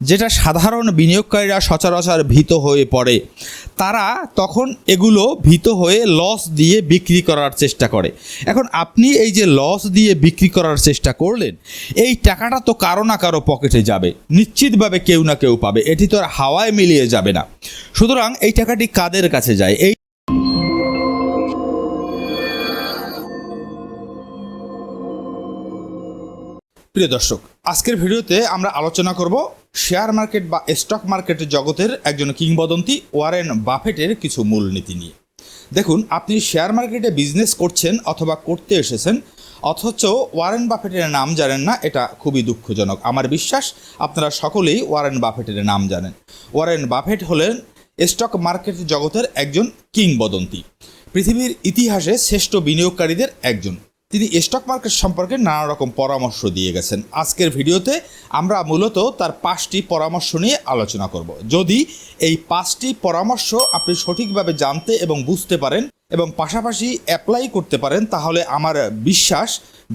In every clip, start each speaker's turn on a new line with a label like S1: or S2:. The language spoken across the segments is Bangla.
S1: যেটা সাধারণ বিনিয়োগকারীরা সচরাচর ভীত হয়ে পড়ে। তারা তখন এগুলো ভীত হয়ে লস দিয়ে বিক্রি করার চেষ্টা করে। এখন আপনি এই যে লস দিয়ে বিক্রি করার চেষ্টা করলেন, এই টাকাটা তো কারও না কারও পকেটে যাবে। নিশ্চিতভাবে কেউ না কেউ পাবে। এটি তো আর হাওয়ায় মিলিয়ে যাবে না। সুতরাং এই টাকাটি কাদের কাছে যায়? এই প্রিয় দর্শক, আজকের ভিডিওতে আমরা আলোচনা করব শেয়ার মার্কেট বা স্টক মার্কেটের জগতের একজন কিংবদন্তি ওয়ারেন বাফেটের কিছু মূলনীতি নিয়ে। দেখুন, আপনি শেয়ার মার্কেটে বিজনেস করছেন অথবা করতে এসেছেন, অথচ ওয়ারেন বাফেটের নাম জানেন না, এটা খুবই দুঃখজনক। আমার বিশ্বাস, আপনারা সকলেই ওয়ারেন বাফেটের নাম জানেন। ওয়ারেন বাফেট হলেন স্টক মার্কেট জগতের একজন কিংবদন্তি। পৃথিবীর ইতিহাসে শ্রেষ্ঠ বিনিয়োগকারীদের একজন। তিনি স্টক মার্কেট সম্পর্কে নানা রকম পরামর্শ দিয়ে গেছেন। আজকের ভিডিওতে আমরা মূলত তার পাঁচটি পরামর্শ নিয়ে আলোচনা করব। যদি এই পাঁচটি পরামর্শ আপনি সঠিকভাবে জানতে এবং বুঝতে পারেন এবং পাশাপাশি অ্যাপ্লাই করতে পারেন, তাহলে আমার বিশ্বাস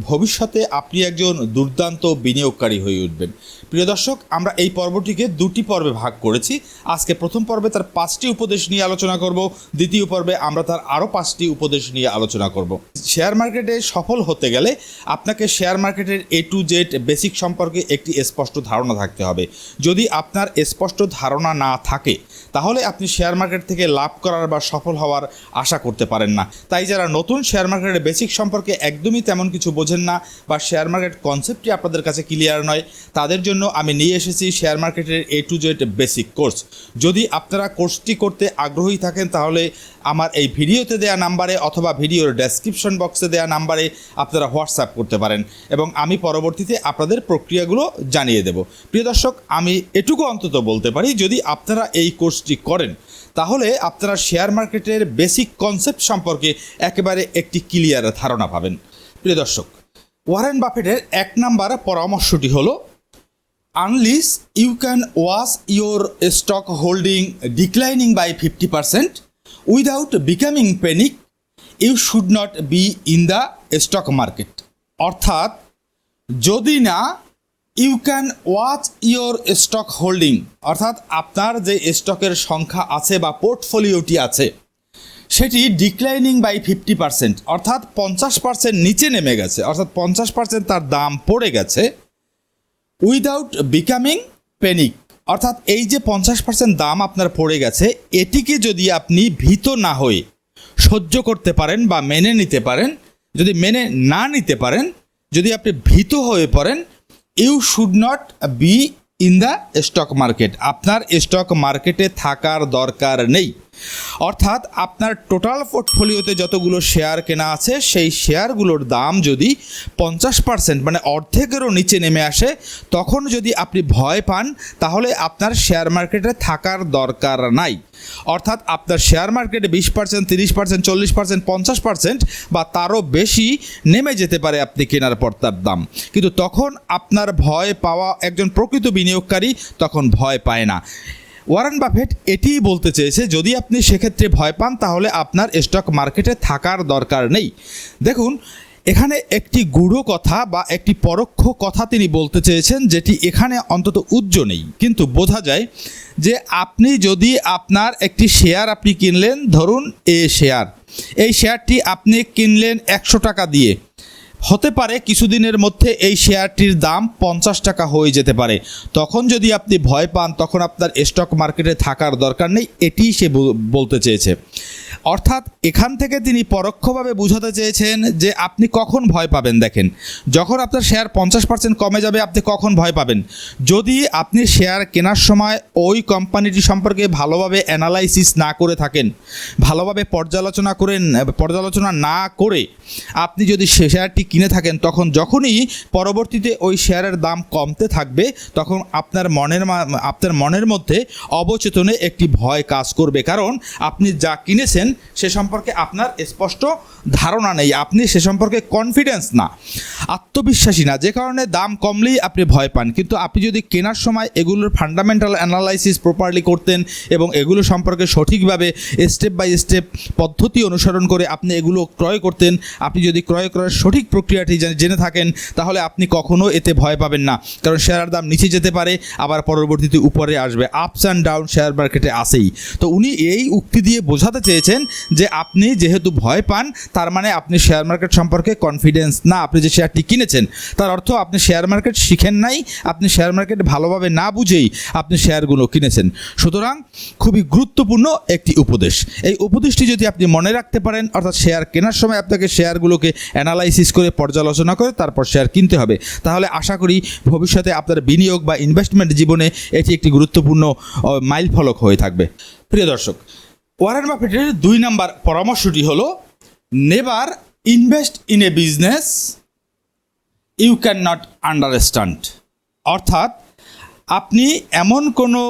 S1: ভবিষ্যতে আপনি একজন দুর্দান্ত বিনিয়োগকারী হয়ে উঠবেন। প্রিয় দর্শক, আমরা এই পর্বটিকে দুটি পর্বে ভাগ করেছি। আজকে প্রথম পর্বে তার পাঁচটি উপদেশ নিয়ে আলোচনা করব। দ্বিতীয় পর্বে আমরা তার আরও পাঁচটি উপদেশ নিয়ে আলোচনা করব। শেয়ার মার্কেটে সফল হতে গেলে আপনাকে শেয়ার মার্কেটের এ টু জেড বেসিক সম্পর্কে একটি স্পষ্ট ধারণা থাকতে হবে। যদি আপনার স্পষ্ট ধারণা না থাকে, তাহলে আপনি শেয়ার মার্কেট থেকে লাভ করার বা সফল হওয়ার আশা করতে পারেন না। তাই যারা নতুন শেয়ার মার্কেটের বেসিক সম্পর্কে একদমই তেমন কিছু বোঝেন না বা শেয়ার মার্কেট কনসেপ্টটি আপনাদের কাছে ক্লিয়ার নয়, তাদের জন্য আমি নিয়ে এসেছি শেয়ার মার্কেটের A to Z basic course যদি আপনারা কোর্সটি করতে আগ্রহী থাকেন, তাহলে আমার এই ভিডিওতে দেওয়া নাম্বারে অথবা ভিডিওর ডেসক্রিপশন বক্সে দেওয়া নাম্বারে আপনারা হোয়াটসঅ্যাপ করতে পারেন এবং আমি পরবর্তীতে আপনাদের প্রক্রিয়াগুলো জানিয়ে দেব। প্রিয় দর্শক, আমি এটুকু অন্তত বলতে পারি, যদি আপনারা এই কোর্সটি করেন, তাহলে আপনারা শেয়ার মার্কেটের বেসিক কনসেপ্ট সম্পর্কে একেবারে একটি ক্লিয়ার ধারণা পাবেন। প্রিয় দর্শক ওয়ারেন বাফেটের এক নাম্বার পরামর্শটি হলো unless you can wash your stock holding declining by fifty percent without becoming panic you should not be in the stock market অর্থাৎ, যদি না you can watch your stock holding অর্থাৎ আপনার যে স্টকের সংখ্যা আছে বা পোর্টফোলিওটি আছে, সেটি ডিক্লাইনিং বাই ফিফটি পার্সেন্ট অর্থাৎ পঞ্চাশ পার্সেন্ট নিচে নেমে গেছে, অর্থাৎ পঞ্চাশ পার্সেন্ট তার দাম পড়ে গেছে উইদাউট বিকামিং প্যানিক অর্থাৎ এই যে পঞ্চাশ পার্সেন্ট দাম আপনার পড়ে গেছে, এটিকে যদি আপনি ভীত না হয়ে সহ্য করতে পারেন বা মেনে নিতে পারেন, যদি মেনে না নিতে পারেন, যদি আপনি ভীত হয়ে পড়েন you should not be in the stock market আপনার স্টক মার্কেটে থাকার দরকার নেই। অর্থাৎ আপনার টোটাল পোর্টফোলিওতে যতগুলো শেয়ার কেনা আছে, সেই শেয়ারগুলোর দাম যদি পঞ্চাশ পার্সেন্ট মানে অর্ধেকেরও নিচে নেমে আসে, তখন যদি আপনি ভয় পান, তাহলে আপনার শেয়ার মার্কেটে থাকার দরকার নাই। অর্থাৎ আপনার শেয়ার মার্কেটে বিশ পার্সেন্ট তিরিশ পার্সেন্ট চল্লিশ পার্সেন্ট পঞ্চাশ পার্সেন্ট বা তারও বেশি নেমে যেতে পারে আপনি কেনার পর তার দাম। কিন্তু তখন আপনার ভয় পাওয়া একজন প্রকৃত বিনিয়োগকারী তখন ভয় পায় না। ওয়ারেন বাফেট এটিই বলতে চেয়েছে, যদি আপনি সেক্ষেত্রে ভয় পান, তাহলে আপনার স্টক মার্কেটে থাকার দরকার নেই। দেখুন, এখানে একটি গূঢ় কথা বা একটি পরোক্ষ কথা তিনি বলতে চেয়েছেন, যেটি এখানে অন্তত উজ্জ্ব নেই। কিন্তু বোঝা যায় যে আপনি যদি আপনার একটি শেয়ার আপনি কিনলেন, ধরুন এ শেয়ার, এই শেয়ারটি আপনি কিনলেন একশো টাকা দিয়ে হতে পারে কিছুদিনের মধ্যে এই শেয়ারটির দাম পঞ্চাশ টাকা হয়ে যেতে পারে। তখন যদি আপনি ভয় পান, তখন আপনার স্টক মার্কেটে থাকার দরকার নেই। এটিই সে বল- বলতে চেয়েছে। অর্থাৎ এখান থেকে তিনি পরোক্ষভাবে বোঝাতে চেয়েছেন যে আপনি কখন ভয় পাবেন দেখেন। যখন আপনার শেয়ার পঞ্চাশ পার্সেন্ট কমে যাবে, আপনি কখন ভয় পাবেন? যদি আপনি শেয়ার কেনার সময় ওই কোম্পানিটি সম্পর্কে ভালোভাবে অ্যানালাইসিস না করে থাকেন, ভালোভাবে পর্যালোচনা করেন, পর্যালোচনা না করে আপনি যদি সে শেয়ারটি কিনে থাকেন, তখন যখনই পরবর্তীতে ওই শেয়ারের দাম কমতে থাকবে, তখন আপনার মনের আপনার মনের মধ্যে অবচেতনে একটি ভয় কাজ করবে। কারণ আপনি যা কিনেছেন, সে সম্পর্কে সম্পর্কে আপনার স্পষ্ট ধারণা নেই। আপনি সে সম্পর্কে কনফিডেন্স না, আত্মবিশ্বাসী না। যে কারণে দাম কমলেই আপনি ভয় পান। কিন্তু আপনি যদি কেনার সময় এগুলোর ফান্ডামেন্টাল অ্যানালাইসিস প্রপারলি করতেন এবং এগুলো সম্পর্কে সঠিকভাবে স্টেপ বাই স্টেপ পদ্ধতি অনুসরণ করে আপনি এগুলো ক্রয় করতেন, আপনি যদি ক্রয় করার সঠিক প্রক্রিয়াটি জেনে- থাকেন, তাহলে আপনি কখনো এতে ভয় পাবেন না। কারণ শেয়ারের দাম নিচে যেতে পারে, আবার পরবর্তীতে উপরে আসবে। আপস অ্যান্ড ডাউন শেয়ার মার্কেটে আসেই। তো উনি এই উক্তি দিয়ে বোঝাতে চেয়েছেন যে আপনি যেহেতু ভয় পান, তার মানে আপনি শেয়ার মার্কেট সম্পর্কে কনফিডেন্স না, আপনি যে শেয়ারটি কিনেছেন, তার অর্থ আপনি শেয়ার মার্কেট শিখেন নাই, আপনি শেয়ার মার্কেট ভালোভাবে না বুঝেই আপনি শেয়ারগুলো কিনেছেন। সুতরাং খুবই গুরুত্বপূর্ণ একটি উপদেশ। এই উপদেশটি যদি আপনি মনে রাখতে পারেন, অর্থাৎ শেয়ার কেনার সময় আপনাকে শেয়ারগুলোকে অ্যানালাইসিস করে পর্যালোচনা করে তারপর শেয়ার কিনতে হবে, তাহলে আশা করি ভবিষ্যতে আপনার বিনিয়োগ বা ইনভেস্টমেন্ট জীবনে এটি একটি গুরুত্বপূর্ণ মাইল ফলক হয়ে থাকবে। প্রিয় দর্শক ওয়ারেন বাফেটের দুই নাম্বার পরামর্শটি হলো, never invest in a business, you can not understand. অর্থাৎ, আপনি এমন কোনো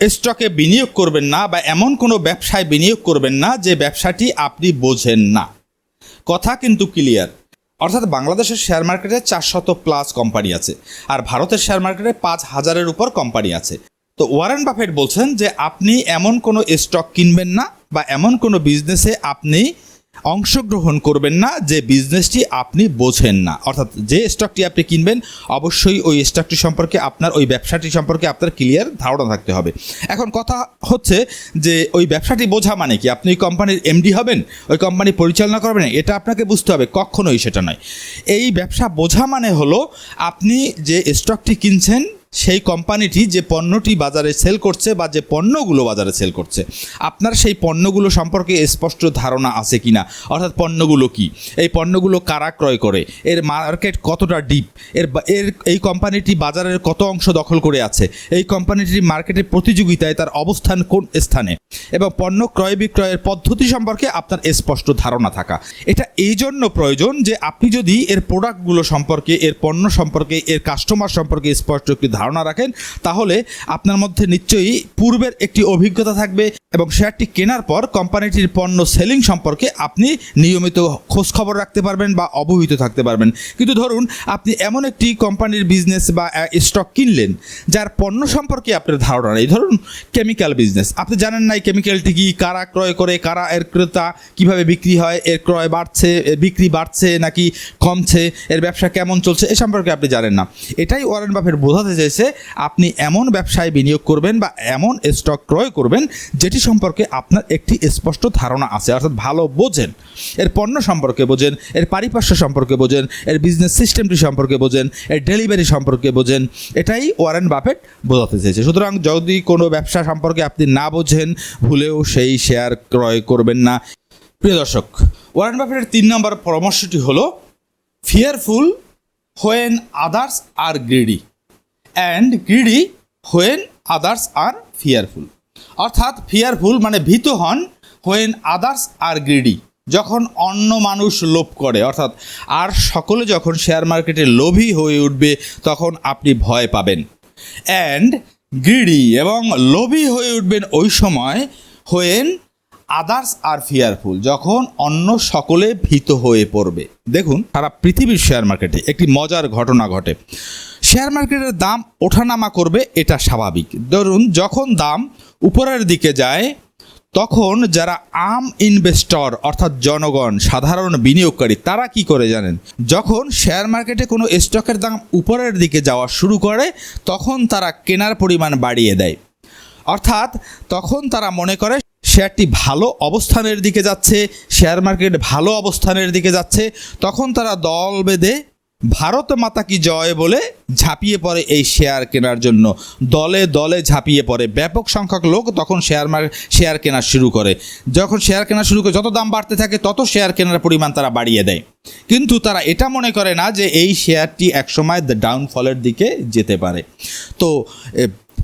S1: স্টকে বিনিয়োগ করবেন না বা এমন কোনো ব্যবসায় বিনিয়োগ করবেন না যে ব্যবসাটি আপনি বোঝেন না। কথা কিন্তু ক্লিয়ার। অর্থাৎ, বাংলাদেশের শেয়ার মার্কেটে চারশত প্লাস কোম্পানি আছে, আর ভারতের শেয়ার মার্কেটে পাঁচ হাজারের উপর কোম্পানি আছে। তো ওয়ারেন বাফেট বলছেন যে আপনি এমন কোনো স্টক কিনবেন না বা এমন কোনো বিজনেসে আপনি অংশগ্রহণ করবেন না যে বিজনেসটি আপনি বোঝেন না। অর্থাৎ যে স্টকটি আপনি কিনবেন, অবশ্যই ওই স্টকটি সম্পর্কে আপনার, ওই ব্যবসাটি সম্পর্কে আপনার ক্লিয়ার ধারণা থাকতে হবে। এখন কথা হচ্ছে যে ওই ব্যবসাটি বোঝা মানে কি? আপনি ওই কোম্পানির এমডি হবেন, ওই কোম্পানি পরিচালনা করবেন, এটা আপনাকে বুঝতে হবে, কখনোই সেটা নয়। এই ব্যবসা বোঝা মানে হলো আপনি যে স্টকটি কিনছেন সেই কোম্পানিটি যে পণ্যটি বাজারে সেল করছে বা যে পণ্যগুলো বাজারে সেল করছে, আপনার সেই পণ্যগুলো সম্পর্কে স্পষ্ট ধারণা আছে কি না অর্থাৎ পণ্যগুলো কি? এই পণ্যগুলো কারা ক্রয় করে? এর মার্কেট কতটা ডিপ? এর এর, এই কোম্পানিটি বাজারের কত অংশ দখল করে আছে? এই কোম্পানিটির মার্কেটের প্রতিযোগিতায় তার অবস্থান কোন স্থানে? এবং পণ্য ক্রয় বিক্রয়ের পদ্ধতি সম্পর্কে আপনার স্পষ্ট ধারণা থাকা। এটা এই জন্য প্রয়োজন যে আপনি যদি এর প্রোডাক্টগুলো সম্পর্কে, এর পণ্য সম্পর্কে, এর কাস্টমার সম্পর্কে স্পষ্ট একটি ধারণা রাখেন, তাহলে আপনার মধ্যে নিশ্চয়ই পূর্বের একটি অভিজ্ঞতা থাকবে এবং শেয়ারটি কেনার পর কোম্পানিটির পণ্য সেলিং সম্পর্কে আপনি নিয়মিত খোঁজখবর রাখতে পারবেন বা অবহিত থাকতে পারবেন। কিন্তু ধরুন, আপনি এমন একটি কোম্পানির বিজনেস বা স্টক কিনলেন, যার পণ্য সম্পর্কে আপনার ধারণা নেই। ধরুন কেমিক্যাল বিজনেস আপনি জানেন না কেমিক্যালটি কি কারা ক্রয় করে, কারা এর ক্রেতা, কীভাবে বিক্রি হয়, এর ক্রয় বাড়ছে এর বিক্রি বাড়ছে নাকি কমছে, এর ব্যবসা কেমন চলছে, এ সম্পর্কে আপনি জানেন না। এটাই ওয়ারেন বাফেট বোঝাতে চাইছে, আপনি এমন ব্যবসায় বিনিয়োগ করবেন বা এমন স্টক ক্রয় করবেন, যেটি সম্পর্কে আপনার একটি স্পষ্ট ধারণা আছে, অর্থাৎ ভালো বোঝেন। এর পণ্য সম্পর্কে বোঝেন, এর পারিপার্শ্ব সম্পর্কে বোঝেন, এর বিজনেস সিস্টেমটি সম্পর্কে বোঝেন, এর ডেলিভারি সম্পর্কে বোঝেন, এটাই ওয়ারেন বাফেট বোঝাতে চেয়েছে সুতরাং যদি কোনো ব্যবসা সম্পর্কে আপনি না বোঝেন ভুলেও সেই শেয়ার ক্রয় করবেন না। প্রিয় দর্শক ওয়ারেন বাফেটের তিন নম্বর পরামর্শটি হলো fearful when others are greedy and greedy when others are fearful অর্থাৎ ফিয়ারফুল মানে ভীত হন হোয়েন আদার্স আর গ্রিডি যখন অন্য মানুষ লোভ করে। অর্থাৎ, আর সকলে যখন শেয়ার মার্কেটে লোভী হয়ে উঠবে, তখন আপনি ভয় পাবেন। অ্যান্ড গ্রিডি এবং লোভী হয়ে উঠবেন ওই সময় হয়েন আদার্স আর ফিয়ারফুল যখন অন্য সকলে ভীত হয়ে পড়বে। দেখুন, সারা পৃথিবীর শেয়ার মার্কেটে একটি মজার ঘটনা ঘটে। শেয়ার মার্কেটের দাম ওঠানামা করবে, এটা স্বাভাবিক। ধরুন, যখন দাম উপরের দিকে যায় তখন যারা আম ইনভেস্টর অর্থাৎ জনগণ, সাধারণ বিনিয়োগকারী, তারা কি করে জানেন? যখন শেয়ার মার্কেটে কোনো স্টকের দাম উপরের দিকে যাওয়া শুরু করে, তখন তারা কেনার পরিমাণ বাড়িয়ে দেয়। অর্থাৎ তখন তারা মনে করে শেয়ারটি ভালো অবস্থানের দিকে যাচ্ছে শেয়ার মার্কেট ভালো অবস্থানের দিকে যাচ্ছে, তখন তারা দল বেঁধে ভারত মাতা কি জয় বলে ঝাঁপিয়ে পড়ে এই শেয়ার কেনার জন্য। দলে দলে ঝাঁপিয়ে পড়ে। ব্যাপক সংখ্যক লোক তখন শেয়ার মার শেয়ার কেনা শুরু করে। যখন শেয়ার কেনা শুরু করে, যত দাম বাড়তে থাকে, তত শেয়ার কেনার পরিমাণ তারা বাড়িয়ে দেয়। কিন্তু তারা এটা মনে করে না যে এই শেয়ারটি একসময় ডাউনফলের দিকে যেতে পারে। তো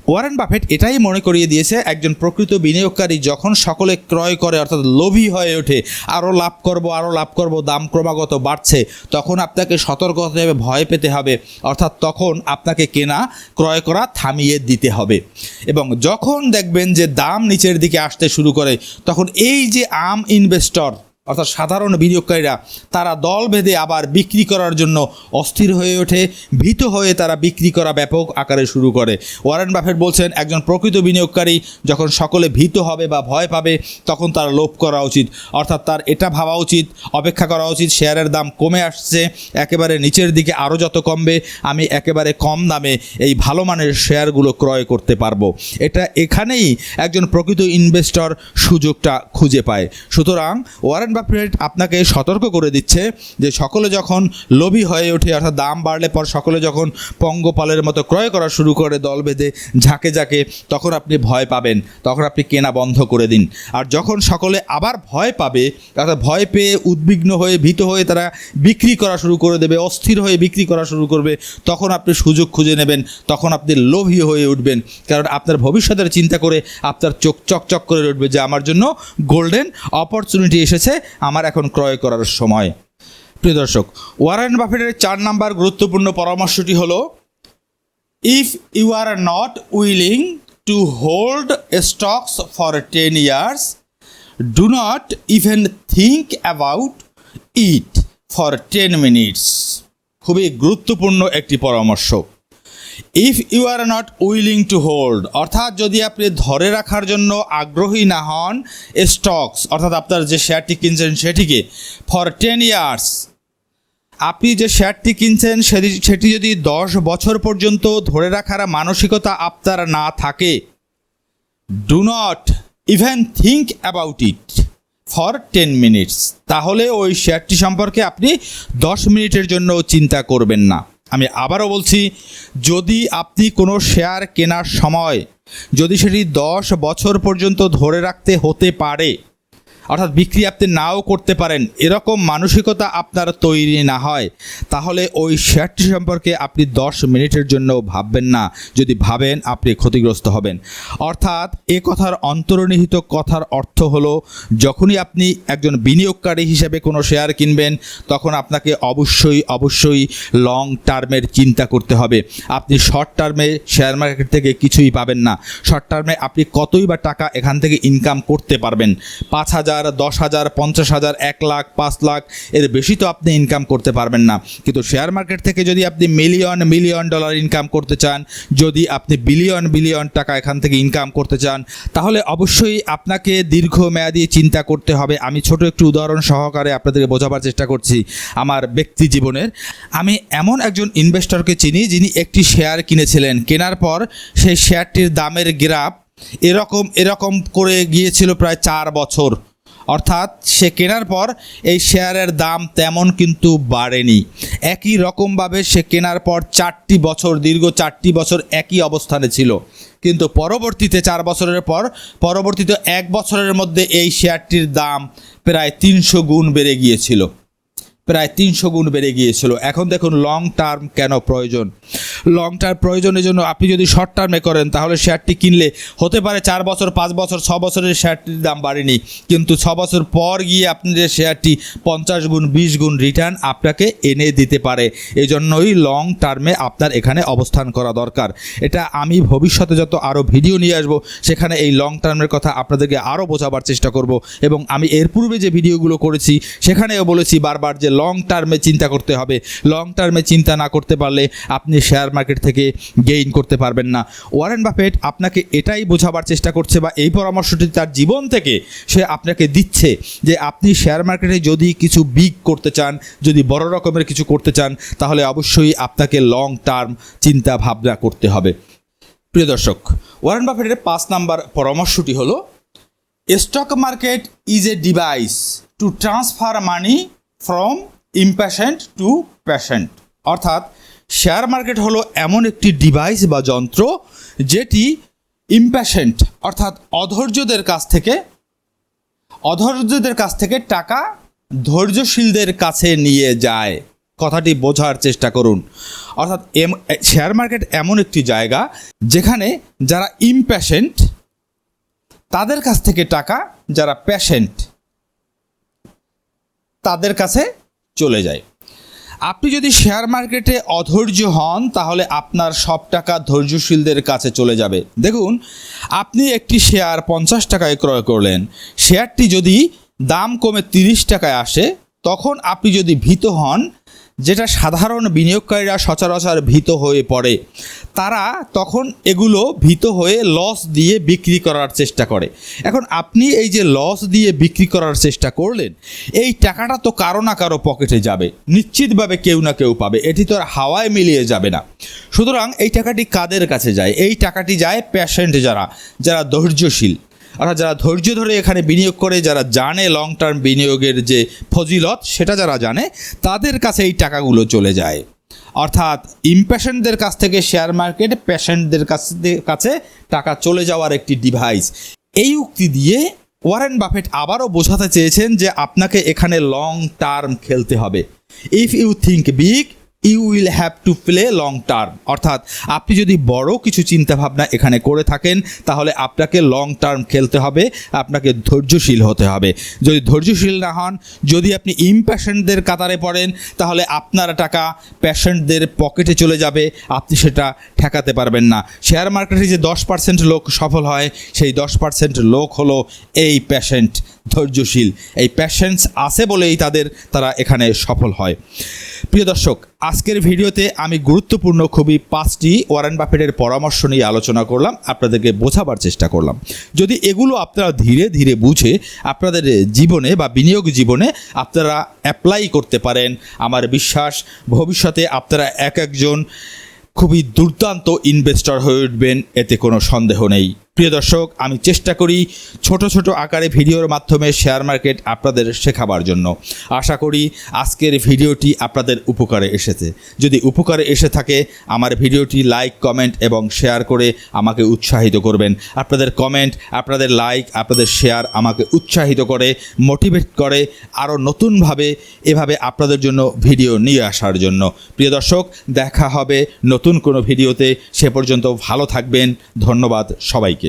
S1: ওয়ারেন বাফেট এটাই মনে করিয়ে দিয়েছে, একজন প্রকৃত বিনিয়োগকারী যখন সকলে ক্রয় করে, অর্থাৎ লোভী হয়ে ওঠে আরও লাভ করব আরও লাভ করব, দাম ক্রমাগত বাড়ছে, তখন আপনাকে সতর্ক হতে হবে, ভয় পেতে হবে, অর্থাৎ তখন আপনাকে কেনা, ক্রয় করা থামিয়ে দিতে হবে। এবং যখন দেখবেন যে দাম নিচের দিকে আসতে শুরু করে, তখন এই যে আম ইনভেস্টর অর্থাৎ সাধারণ বিনিয়োগকারীরা, তারা দল বেঁধে আবার বিক্রি করার জন্য অস্থির হয়ে ওঠে, ভীত হয়ে তারা বিক্রি করা ব্যাপক আকারে শুরু করে। ওয়ারেন বাফেট বলছেন, একজন প্রকৃত বিনিয়োগকারী যখন সকলে ভীত হবে বা ভয় পাবে, তখন তার লোভ করা উচিত। অর্থাৎ তার এটা ভাবা উচিত, অপেক্ষা করা উচিত, শেয়ারের দাম কমে আসছে, একেবারে নিচের দিকে আরও যত কমবে, আমি একেবারে কম দামে এই ভালো মানের শেয়ারগুলো ক্রয় করতে পারব। এটা এখানেই একজন প্রকৃত ইনভেস্টর সুযোগটা খুঁজে পায়। সুতরাং ওয়ারেন বাফেট আপনাকে সতর্ক করে দিচ্ছে যে সকলে যখন লোভী হয়ে ওঠে, অর্থাৎ দাম বাড়লে পর সকলে যখন পঙ্গপালের মতো ক্রয় করা শুরু করে দল বেঁধে ঝাঁকে ঝাঁকে, তখন আপনি ভয় পাবেন, তখন আপনি কেনা বন্ধ করে দিন। আর যখন সকলে আবার ভয় পাবে, অর্থাৎ ভয় পেয়ে উদ্বিগ্ন হয়ে, ভীত হয়ে তারা বিক্রি করা শুরু করে দেবে, অস্থির হয়ে বিক্রি করা শুরু করবে, তখন আপনি সুযোগ খুঁজে নেবেন, তখন আপনি লোভী হয়ে উঠবেন। কারণ আপনার ভবিষ্যতের চিন্তা করে আপনার চোখ চকচক করে উঠবে যে আমার জন্য গোল্ডেন অপরচুনিটি এসেছে আমার এখন ক্রয় করার সময়। প্রিয় দর্শক, ওয়ারেন বাফেটের চার নাম্বার গুরুত্বপূর্ণ পরামর্শটি হলো if you are not willing to hold stocks for ten years do not even think about it for ten minutes খুবই গুরুত্বপূর্ণ একটি পরামর্শ। If you are not willing to hold অর্থাৎ যদি আপনি ধরে রাখার জন্য আগ্রহী না হন স্টকস অর্থাৎ আপনার যে শেয়ারটি কিনছেন সেটিকে ফর টেন ইয়ার্স আপনি যে শেয়ারটি কিনছেন সেটি সেটি যদি দশ বছর পর্যন্ত ধরে রাখার মানসিকতা আপনার না থাকে do not even think about it for ten minutes তাহলে ওই শেয়ারটি সম্পর্কে আপনি দশ মিনিটের জন্য চিন্তা করবেন না। আমি আবারও বলছি, যদি আপনি কোনো শেয়ার কেনার সময়, যদি সেটি দশ বছর পর্যন্ত ধরে রাখতে হতে পারে অর্থাৎ বিক্রি আপনি নাও করতে পারেন। এরকম মানসিকতা আপনার তৈরি না হয়। তাহলে ওই শেয়ারটি সম্পর্কে আপনি দশ মিনিটের জন্য ভাববেন না। যদি ভাবেন, আপনি ক্ষতিগ্রস্ত হবেন। অর্থাৎ এ কথার অন্তর্নিহিত কথার অর্থ হলো, যখনই আপনি একজন বিনিয়োগকারী হিসেবে কোনো শেয়ার কিনবেন, তখন আপনাকে অবশ্যই অবশ্যই লং টার্মের চিন্তা করতে হবে। আপনি শর্ট টার্মে শেয়ার মার্কেট থেকে কিছুই পাবেন না। শর্ট টার্মে আপনি কতই বা টাকা এখান থেকে ইনকাম করতে পারবেন? পাঁচ হাজার দশ হাজার, পঞ্চাশ হাজার, এক লাখ, পাঁচ লাখ, এর বেশি তো আপনি ইনকাম করতে পারবেন না। কিন্তু শেয়ার মার্কেট থেকে যদি আপনি মিলিয়ন মিলিয়ন ডলার ইনকাম করতে চান, যদি আপনি বিলিয়ন বিলিয়ন টাকা এখান থেকে ইনকাম করতে চান, তাহলে অবশ্যই আপনাকে দীর্ঘমেয়াদী চিন্তা করতে হবে। আমি ছোট একটু উদাহরণ সহকারে আপনাদেরকে বোঝাবার চেষ্টা করছি আমার ব্যক্তি জীবনের। আমি এমন একজন ইনভেস্টরকে চিনি যিনি একটি শেয়ার কিনেছিলেন। কেনার পর সেই শেয়ারটির দামের গ্রাফ এরকম এরকম করে গিয়েছিল প্রায় চার বছর। অর্থাৎ সে কেনার পর এই শেয়ারের দাম তেমন কিন্তু বাড়েনি। একই রকমভাবে সে কেনার পর চারটি বছর, দীর্ঘ চারটি বছর একই অবস্থানে ছিল। কিন্তু পরবর্তীতে চার বছরের পর, পরবর্তীতে এক বছরের মধ্যে এই শেয়ারটির দাম প্রায় তিনশো গুণ বেড়ে গিয়েছিল। প্রায় তিনশো গুণ বেড়ে গিয়েছিল। এখন দেখুন লং টার্ম কেন প্রয়োজন? লং টার্ম প্রয়োজনের জন্য আপনি যদি শর্ট টার্মে করেন, তাহলে শেয়ারটি কিনলে হতে পারে চার বছর, পাঁচ বছর, ছ বছরের শেয়ারটির দাম বাড়েনি। কিন্তু ছ বছর পর গিয়ে আপনি যে শেয়ারটি পঞ্চাশ গুণ, বিশ গুণ রিটার্ন আপনাকে এনে দিতে পারে। এই জন্যই লং টার্মে আপনার এখানে অবস্থান করা দরকার। এটা আমি ভবিষ্যতে যত আরও ভিডিও নিয়ে আসব, সেখানে এই লং টার্মের কথা আপনাদেরকে আরও বোঝাবার চেষ্টা করব। এবং আমি এর পূর্বে যে ভিডিওগুলো করেছি, সেখানেও বলেছি বারবার যে লং টার্মে চিন্তা করতে হবে। লং টার্মে চিন্তা না করতে পারলে আপনি শেয়ার মার্কেট থেকে গেইন করতে পারবেন না। ওয়ারেন বাফেট আপনাকে এটাই বোঝাবার চেষ্টা করছে বা এই পরামর্শটি তার জীবন থেকে সে আপনাকে দিচ্ছে যে আপনি শেয়ার মার্কেটে যদি কিছু বিগ করতে চান, যদি বড় রকমের কিছু করতে চান, তাহলে অবশ্যই আপনাকে লং টার্ম চিন্তা ভাবনা করতে হবে। প্রিয় দর্শক ওয়ারেন বাফেটের পাঁচ নাম্বার পরামর্শটি হলো stock market is a device to transfer money from impatient to patient অর্থাৎ শেয়ার মার্কেট হলো এমন একটি ডিভাইস বা যন্ত্র যেটি ইম্প্যাশেন্ট অর্থাৎ অধৈর্যদের কাছ থেকে, অধৈর্যদের কাছ থেকে টাকা ধৈর্যশীলদের কাছে নিয়ে যায়। কথাটি বোঝার চেষ্টা করুন। অর্থাৎ, এম শেয়ার মার্কেট এমন একটি জায়গা যেখানে যারা ইমপ্যাশেন্ট তাদের কাছ থেকে টাকা, যারা প্যাশেন্ট তাদের কাছে চলে যায়। আপনি যদি শেয়ার মার্কেটে অধৈর্য হন, তাহলে আপনার সব টাকা ধৈর্যশীলদের কাছে চলে যাবে। দেখুন, আপনি একটি শেয়ার পঞ্চাশ টাকায় ক্রয় করলেন। শেয়ারটি যদি দাম কমে তিরিশ টাকায় আসে, তখন আপনি যদি ভীত হন যেটা সাধারণ বিনিয়োগকারীরা সচরাচর ভীত হয়ে পড়ে। তারা তখন এগুলো ভীত হয়ে লস দিয়ে বিক্রি করার চেষ্টা করে। এখন আপনি এই যে লস দিয়ে বিক্রি করার চেষ্টা করলেন, এই টাকাটা তো কারও না কারও পকেটে যাবে। নিশ্চিতভাবে কেউ না কেউ পাবে। এটি তো আর হাওয়ায় মিলিয়ে যাবে না। সুতরাং এই টাকাটি কাদের কাছে যায়? এই টাকাটি যায় প্যাশেন্ট যারা যারা ধৈর্যশীল। অর্থাৎ যারা ধৈর্য ধরে এখানে বিনিয়োগ করে, যারা জানে লং টার্ম বিনিয়োগের যে ফজিলত, সেটা যারা জানে, তাদের কাছে এই টাকাগুলো চলে যায়। অর্থাৎ ইম্প্যাশেন্টদের কাছ থেকে শেয়ার মার্কেট প্যাশেন্টদের কাছে কাছে টাকা চলে যাওয়ার একটি ডিভাইস এই উক্তি দিয়ে ওয়ারেন বাফেট আবারও বোঝাতে চেয়েছেন যে আপনাকে এখানে লং টার্ম খেলতে হবে। If you think big you will have to play long term অর্থাৎ আপনি যদি বড় কিছু চিন্তাভাবনা এখানে করে থাকেন, তাহলে আপনাকে লং টার্ম খেলতে হবে, আপনাকে ধৈর্যশীল হতে হবে। যদি ধৈর্যশীল না হন, যদি আপনি ইমপ্যাশেন্টদের কাতারে পড়েন, তাহলে আপনার টাকা প্যাশেন্টদের পকেটে চলে যাবে, আপনি সেটা ঠেকাতে পারবেন না। শেয়ার মার্কেটে যে দশ পার্সেন্ট লোক সফল হয়, সেই দশ পার্সেন্ট লোক হলো এই প্যাশেন্ট ধৈর্যশীল। এই প্যাশেন্স আছে বলেই তাদের, তারা এখানে সফল হয়। প্রিয় দর্শক, আজকের ভিডিওতে আমি গুরুত্বপূর্ণ খুবই পাঁচটি ওয়ারেন বাফেটের পরামর্শ নিয়ে আলোচনা করলাম, আপনাদেরকে বোঝাবার চেষ্টা করলাম। যদি এগুলো আপনারা ধীরে ধীরে বুঝে, আপনাদের জীবনে বা বিনিয়োগ জীবনে আপনারা অ্যাপ্লাই করতে পারেন, আমার বিশ্বাস ভবিষ্যতে আপনারা এক একজন খুবই দুর্দান্ত ইনভেস্টর হয়ে উঠবেন, এতে কোনো সন্দেহ নেই। প্রিয় দর্শক, আমি চেষ্টা করি ছোট ছোট আকারে ভিডিওর মাধ্যমে শেয়ার মার্কেট আপনাদের শেখাবার জন্য। আশা করি আজকের ভিডিওটি আপনাদের উপকারে এসেছে। যদি উপকারে এসে থাকে, আমার ভিডিওটি লাইক কমেন্ট এবং শেয়ার করে আমাকে উৎসাহিত করবেন। আপনাদের কমেন্ট আপনাদের লাইক আপনাদের শেয়ার আমাকে উৎসাহিত করে মোটিভেট করে আরও নতুনভাবে এভাবে আপনাদের জন্য ভিডিও নিয়ে আসার জন্য। প্রিয় দর্শক, দেখা হবে নতুন কোনো ভিডিওতে। সে পর্যন্ত ভালো থাকবেন। ধন্যবাদ সবাইকে।